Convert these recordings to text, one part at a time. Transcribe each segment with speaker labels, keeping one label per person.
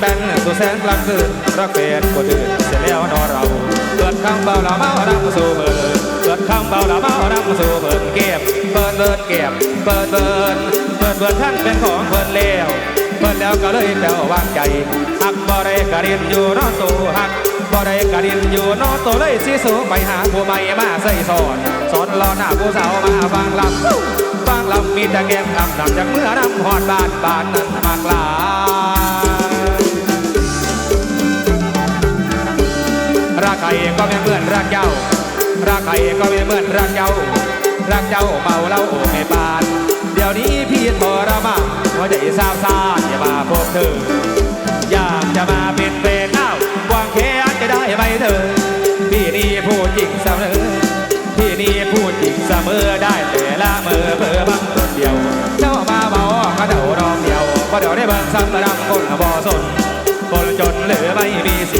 Speaker 1: แบนสู่แสนกลางคืนรักเฟนกว่าอื่นเสียแล้วนอเราเกิดคำเบาละเมาดังสู่เบิร์เกิดคำเบาละเมาดังสู่เบิร์เก็บเบิร์เบิร์เก็บเบิร์เบิร์เบิร์เบิร์ท่านเป็นของเบิร์แล้วเบิร์แล้วก็เลยแปลวางใจหักบ่ได้กระดินอยู่นอตัวหักบ่ได้กระดินอยู่นอตัวเลยสิสูงไปหาผู้ใหม่มาใส่สอนสอนรอหน้าผู้สาวมาฟังลำฟังลำมีแต่แก้มคำดำจากเมื่อนำหอดบ้านบ้านนั้นมากลา ก็ไม่เหมือนรักเจ้า รักใครก็ไม่เหมือนรักเจ้า รักเจ้าเมาเหล้าไม่ปาน เดี๋ยวนี้พี่ทรมานหัวใจซาบซ่านอย่ามาพบเธอ อยากจะมาเป็นแฟนอ้าวางแค่จะได้ไหมเธอ พี่นี่พูดจริงเสมอ พี่นี่พูดจริงเสมอได้แต่ละเมื่อเบอบังคนเดียว เจ้ามาเมาก็เดารองเดียวก็เดี๋ยวได้เบิ่งซ้ำระดับคนบ่สนคนจนหรือไม่มีสิ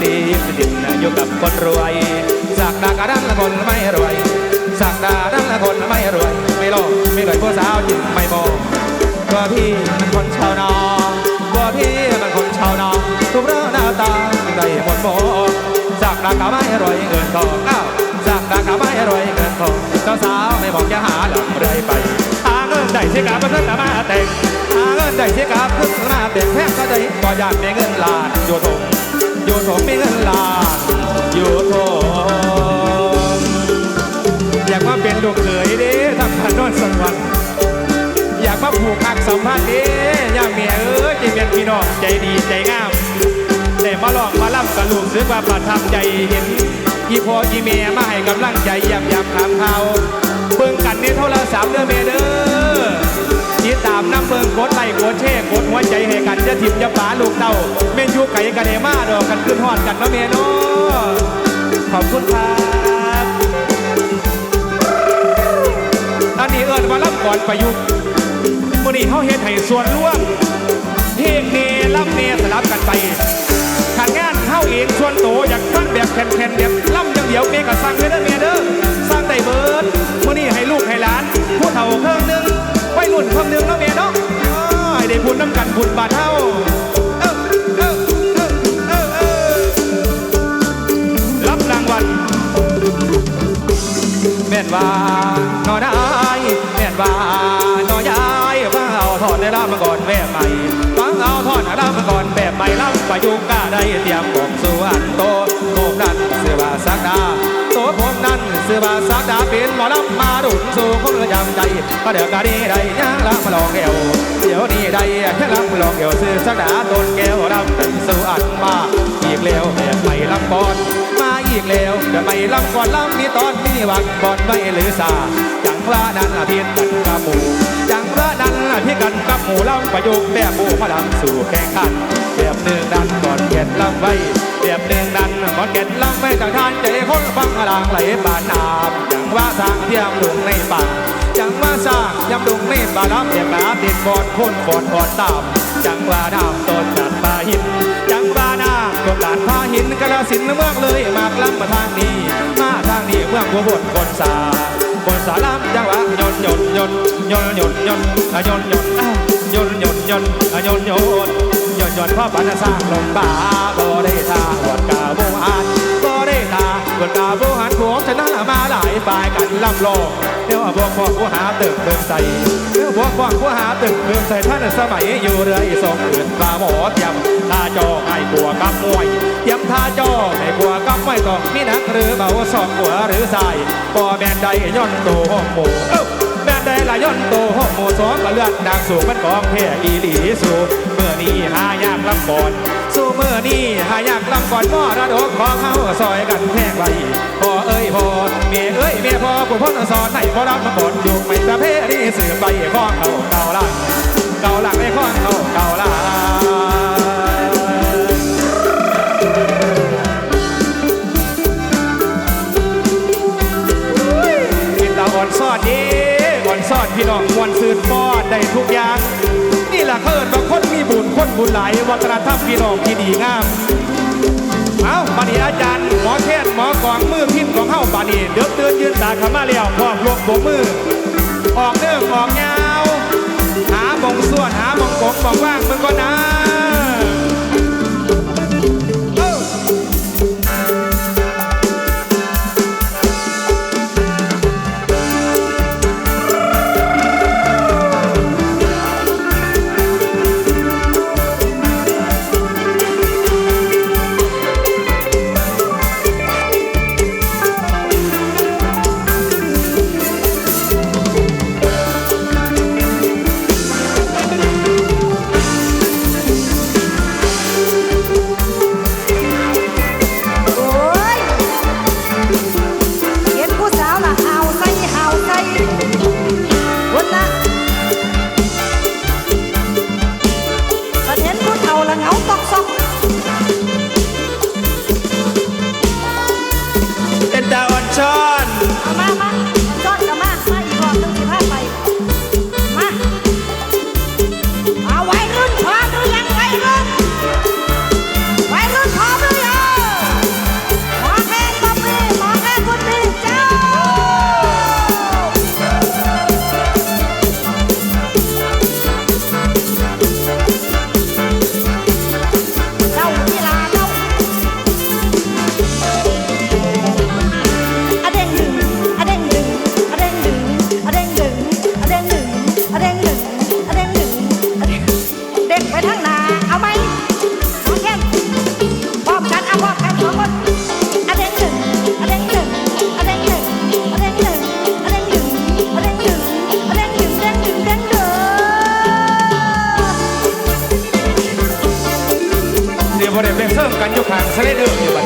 Speaker 1: ทธิ์นะชอบตีติดนะอยู่กับคนรวยสักดากระดังละคนไม่รวยสักดาดังละคนไม่รวย ไม่โลภไม่รวยผู้สาวจึงไม่มองตัวพี่มันคนชาวนาตัวพี่มันคนชาวนาทุกเรื่องหน้าตาได้หมดโมสักดากะไม่รวยเงินทองอ้าวสักดากะไม่รวยเงินทองเจ้าสาวไม่บอกจะหาหลังเรื่อยไปหาเงินได้สิกาเพิ่งมาแต่งหาเงินได้สิกาเพิ่งมาแต่ง สัมพันธ์เด้ย่าเมียเอ้ยจะเป็นพี่น้องใจดีใจงามได้มาลองมาล่ำกับลูกซื้อว่าประทับใจเห็นอีพ่ออีเมียมาให้กำลังใจยำยำถามเขาเบิ่งกันในโทรศัพท์เด้อนเมียเด้อติดตามน้ำเบิ่งกดไลค์กดแชร์กดหัวใจให้กันจะทิมจะฝาลูกเต้าเม่นยุกไก่กันเดมาดอกกันขึ้นฮอดกันเนาะเมียเนาะขอบคุณครับตอนนี้เอิญว่าล่ำก่อนประยุกต์ มื่อนี้เขาเฮ็ดให้ส่วนร่วมเพลงเนล่ำเนสลับกันไปขันงานเข้าเองส่วนโตอยากฟังแบบแผ่นๆแบบล่ำอย่างเดียวเมกับสั่งเลยเด้อเมียเด้อสร้างได้เบิร์ดมื่อนี้ให้ลูกให้หลานผู้เฒ่าเครื่องหนึงวัยรุ่นเครื่องหนึงเนาะเมียเนาะอ้ายให้ได้บุญน้ำกันบุญบาทเท่า ใหม่ลำประยุกต์ก็ได้เตรียมบอกส่วนโตผมนั้นเสือว่าสักดาโตผมนั้นเสือว่าสักดาเป็นหมอลำมาดุนสู่คนละยำใจก็เดี๋ยวก็ดีได้ยังลำมาลองแก้วเดี๋ยวนี้ได้แค่ลำมาลองแก้วซื้อสักดาต้นแก้วลำสู่อันมาอีกแล้วแบบใหม่ลำก่อนมาอีกแล้วจะไม่ลำก่อนลำมีตอนมีวังบอนไม่หรือสาจังพระนั้นอาพิษกันกับหมูจัง ระนั้นพิษกันกับหมูลำประยุกต์แบบหมูพลังสู่แข่งขันแบบหนึ่งดันก่อนเก็ดลำไว้แบบหนึ่งดันก่อนเก็ดลำไว้ต่างทานใจคนฟังอลางไหลบานน้ำจังว่าสร้างเทียมหลงในป่าจังว่าสร้างยำลงในป่าน้ำเดียกาติดบอดคนบอดบอดตามจังว่าน้ำต้นจัดป่าหินจังว่าน้ำกบหลานพาหินกระสินเมืองเลยมากล้ำมาทางนี้มาทางนี้เมืองบัวบดคนสา บนสาล้ำจังหวะยนต์ยนต์ยนต์ยนต์ยนต์ยนต์ยนต์ยนต์อ้าวยนต์ยนต์ยนต์ยนต์ยนต์ยนต์ยนต์ยนต์พ่อปันสร้างลมป่าบ่ได้ทาหวดกาโบหาน บ่ได้ทาหวดกาโบหานพวกฉะนั้นมาหลายฝ่ายกันลำโลกเดี๋ยวพวกพวกผู้หาตึกเติมใส่เดี๋ยวพวกพวกผู้หาตึกเติมใส่ท่านสมัยอยู่เรืออีสองอื่นปลาหมอเทียมตาจอให้บัวกับมวยเตรียมท่าจอให้บัวกับไม่ต้องมีนักหรือเบาสองหัวหรือใสายปอแมนใดย่อนโตห้องหมูแมนใดละย่อนโตห้องหมูสองก็เลือดนางสูงมันกองเทอีหลีสูเมื่อนี้หายากลำก่อน สู้เมื่อนี้หายากลำก่อนมอระดกของเฮาซอยกันแพงไว้พ่อเอ้ยพ่อเมียเอ้ยเมียพ่อผู้พ้นสอนให้พ่อรับมาก่อนอยู่ไม่ประเภทนี้สืบไปข้องเขาเก่าหลังเก่าหลังไอ้ข้องเขาเก่าหลังกินตาอ่อนซอดเด้อ่อนซอดพี่น้องมวนซืนป้อนได้ทุกอย่าง นี่แหละเขาเอิญว่าคน คนบุญหลายวัฒนธรรมพี่น้องที่ดีงาม เอาปานีอาจารย์ หมอเทศหมอกองมือพิมพ์ของเฮาปานีเดือบเตือนยืนตาข้ามาเล้วพร้อมรวมโบกมือ ออกเนื่องออกยาว หาบงส่วนหาบงกงมองว่างมึงก็นา
Speaker 2: กันอยู่
Speaker 1: ข้างสะเลเดิมอยู่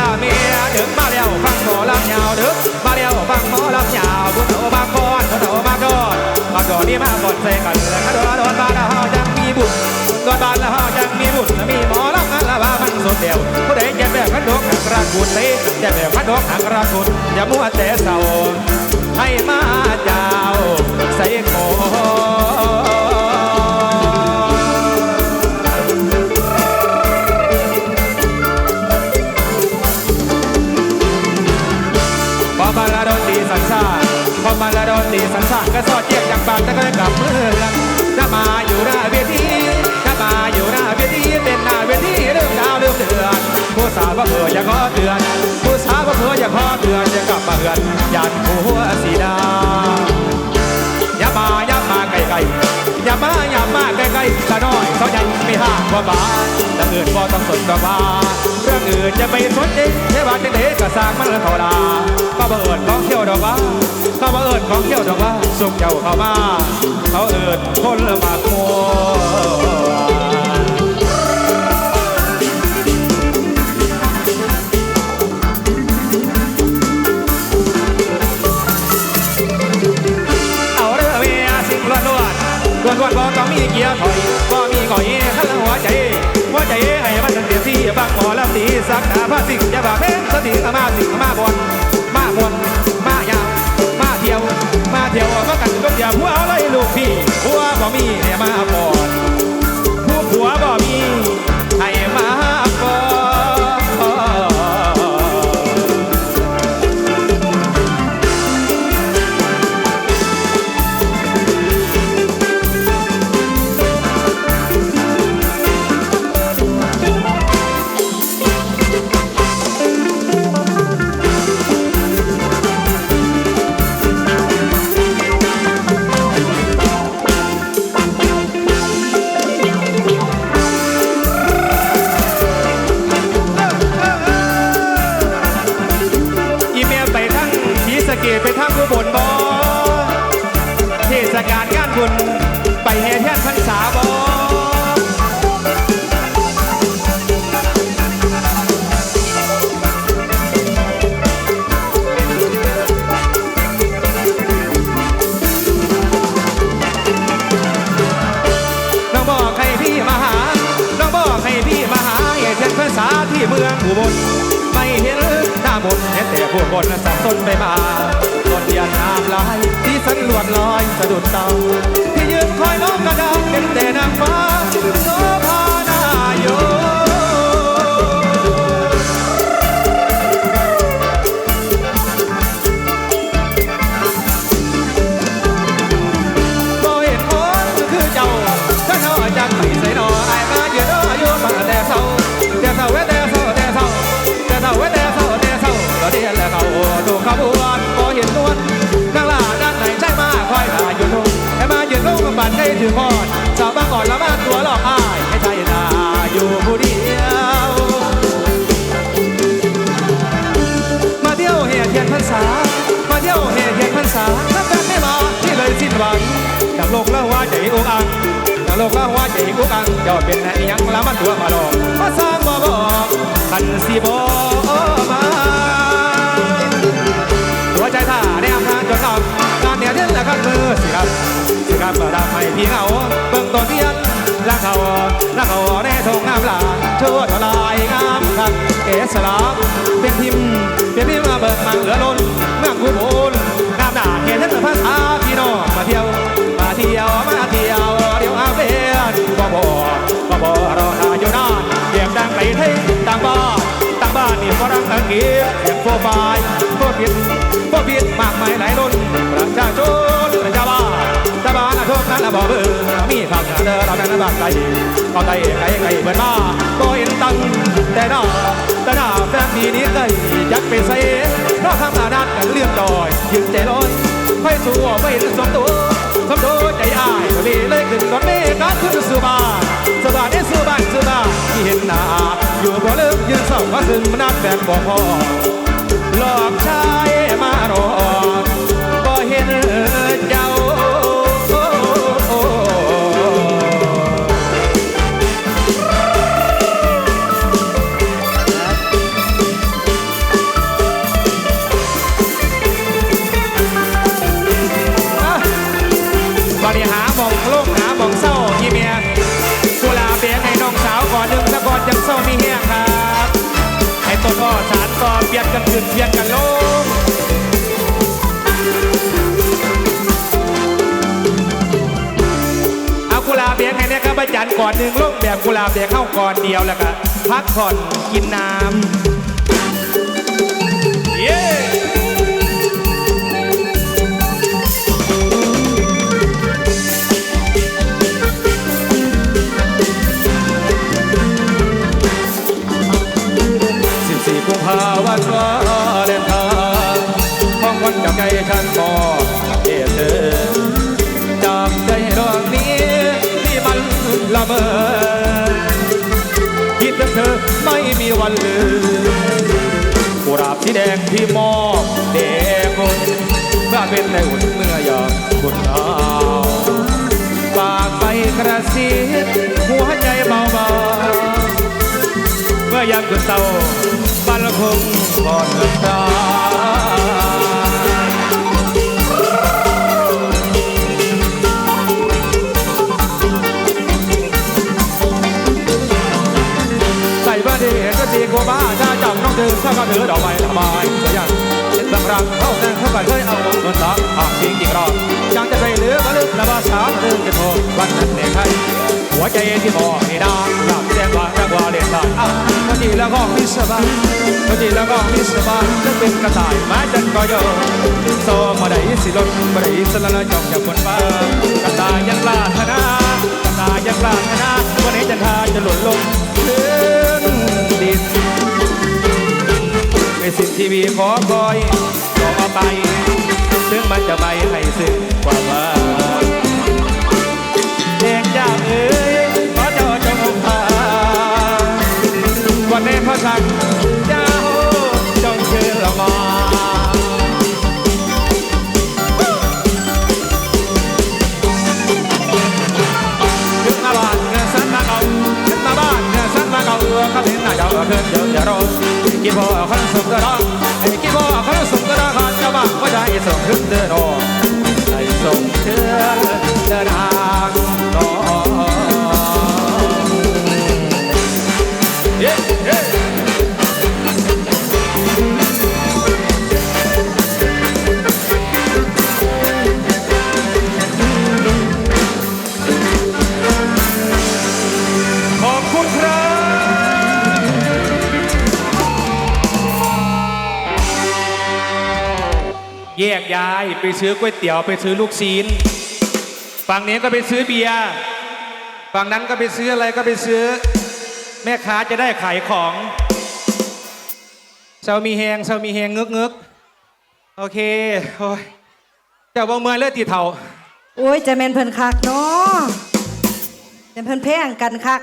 Speaker 1: ละคดีลาเมียเดึกมาแล้วฟังหมอลำยาวเดึกมาแล้วฟังหมอลำยาวบุญโตบางกอนบุญโตบางกอนบางกอนนี่มาก่อนใส่กันแล้วก็โดนโดนบานเฮาจังมีบุญโดนบานเฮาจังมีบุญมีหมอลำอันละว่ามันสดเดียวผู้ใดจ็บแบบขันดกหักรักคุณเต้เจ็บแบบขันดกหักรักคุณอย่ามัวแต่เศร้าให้มาเจ้าใส่คอ ตีสันซ่าก็สอดเจียกอย่างบางแต่ก็กลับเมืองถ้ามาอยู่หน้าเวทีถ้ามาอยู่หน้าเวทีเต้นหน้าเวทีเรื่องดาวเรื่องเดือนผู้สาวว่าเผื่ออย่าขอเตือนผู้สาวว่าเผื่ออย่าขอเตือนจะกลับมาเหือนยันหัวสีดาอย่ามาอย่ามาไกลๆอย่ามาอย่ามาใกลๆสะน้อยสะใหญ่ไม่ห่างกว่าบาแต่อื่นบ่ต้องสนกับว่าเรื่ อื่นจะไปสนใจเทวาเด็กๆก็สร้างมันธรรมดาก็บังเอิญของเที่ยวดอกว่าก็บังเอิญของเที่ยวดอกว่าสุขเจ้าเข้ามาเขาเอิญคนละมากมัวเอาเรือเมียสิ่งล้วนล้วนล้วนล้วนบ่ต้องมีเกียร์ถอย หัวใจให้มันเดียสีบังหมอลำตีสักหาพาสิ่งอย่าบ่าเป็นสติมาสิ่งมาบนมาบนมายาวมาเที่ยว มาเที่ยวมากันก็อย่าหัวอะไรลูกพี่หัวบ่มี
Speaker 2: เนี่
Speaker 1: ยมาก่อามาเที่ยวเฮียเทียนพรรษาถ้าแฟนไม่มาที่เลยสิ้นหวังกับโลกเล่าว่าใจอุกอังกับโลกเล่าว่าใจอุกอังยอดเป็นแหนยังละมันตัวมาหลอกมาสร้างบ่บอกขันสีบมาหัวใจท่าแนมทางจนนอกงานเหนี่ยเด่นและขันมือสิครับสิครับประดับให้พี่เหงาเบิ่งต้นเทียนลังเขาลังเขาในทงน้ำลาชั่วทลายงามคักเกสลาเป็นพิมพ์เป็นพิมพ์มาเบิกมันเหลือล้น องกูโบนงามหน้าเห็นทั้งภาษาพี่น้องมาเที่ยว มาเที่ยว มาเที่ยว เดี๋ยวอาเบียนบ่บ่บ่บ่รอหาอยู่นานเดียมดังไปเท่ต่างบ้านต่างบ้านนี่ฝรั่งอังกฤษเสียงโฟไฟโฟผิดโฟผิดมากมายหลายล้นประชาชน นั้นบ่เบื่อมีข่าวเสนอเราเป็นบ้านไกลก็ไกลไกลไกลเปิดมาก็เห็นตังแต่น้าแต่น้าแฟนพี่นี้ไกลยักไปใส่เราทำหน้านัดกันเลื่อมดอยยืนใจลอยไฟสู้ไม่เห็นสมตัวสมโดใจอ้ายก็มีเลยขึ้นตอนนี้ก็ขึ้นสู่บ้านสบายได้สู่บ้านสู่บ้านที่เห็นหน้าอยู่บ่เลิกยืนเศร้าก็ซึ่งนัดแบบบ่พอหลอกชายมารอบ่เห็นเจ้ โลกหาหมองเศร้ายี่เมียกุหลาบเบียงให้น้องสาวก่อนหนึ่งสะก่อนยังเศร้ามีเฮียงครับให้ต้นอ้อสารก่อเปียนกันขึ้นเปียนกันลงเอากุหลาบเบียงให้เนี่ยครับอาจารย์ก่อนหนึ่งลงแบบกุหลาบเบียงเข้าก่อนเดียวแล้วก็พักผ่อนกินน้ำ วันลืมกุหลาบสีแดงที่มอบแด็กคนเมื่อเป็นในหุ่นเมื่อยอมคุณเอาฝากไปกระซิบหัวใจเบาๆเมื่อยามคุณเศร้าบันลคงก่อนน้ำต ก็ถือดอกไม้ละไม้สวยยังเป็นบางรังเข้าแทงเข้าไปเคยเอาเงินตาหากจริงจริงรอจังจะไปเหลือก็ลึกละภาษาเรื่องจะโทษวันนั้นเนี่ยใครหัวใจที่บอกนี่นาอยากแสดงว่าจังว่าเล่นได้อ้าวพอดีแล้วก็มิสบายพอดีแล้วก็มิสบายจะเป็นกระต่ายม้จันก็โยโซมาได้สิลดมาได้สละละจองจากบนฟ้ากระต่ายยังลาธนากระต่ายยังลาธนาวันนี้จันทาจะหล่นลง ไปสินทีวีขอคอยต่อไป ซึ่งมันจะไปให้สึกกว่าว่าเด็กยากเอ้ยขอเจ้าจงพาวันนี้พระสังเจ้าจงคือละมาเดินมาบ้านเงื้อสันมาเก่าเชินมาบ้านเงื้อสันมาเก่าเออข้าเห็นหน้าเจ้าเออเขิน 여러 기보 하는 손가락 기보 하는 손가락 한자만 보자 이성 흔들어. 이성 흔들어. ซื้อก๋วยเตี๋ยวไปซื้อลูกชิ้นฝั่งนี้ก็ไปซื้อเบียร์ฝั่งนั้นก็ไปซื้ออะไรก็ไปซื้อ แม่ค้าจะได้ขายของเซามีแหงเซามีแหงงึกงึกโอเคโอ้ยเจ้าบ่เมืองเลือดตีเทา
Speaker 2: โอ้ยจะแม่นเพิ่นคักเนาะจะเพิ่นแพงกันคัก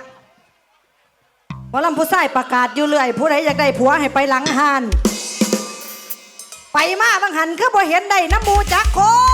Speaker 2: หมอลำผู้ชายประกาศอยู่เรื่อย ผู้ใดอยากได้ผัวให้ไปหลังหาน ไปมาบางหันคือบ่เห็นได้น้ำมูจักคน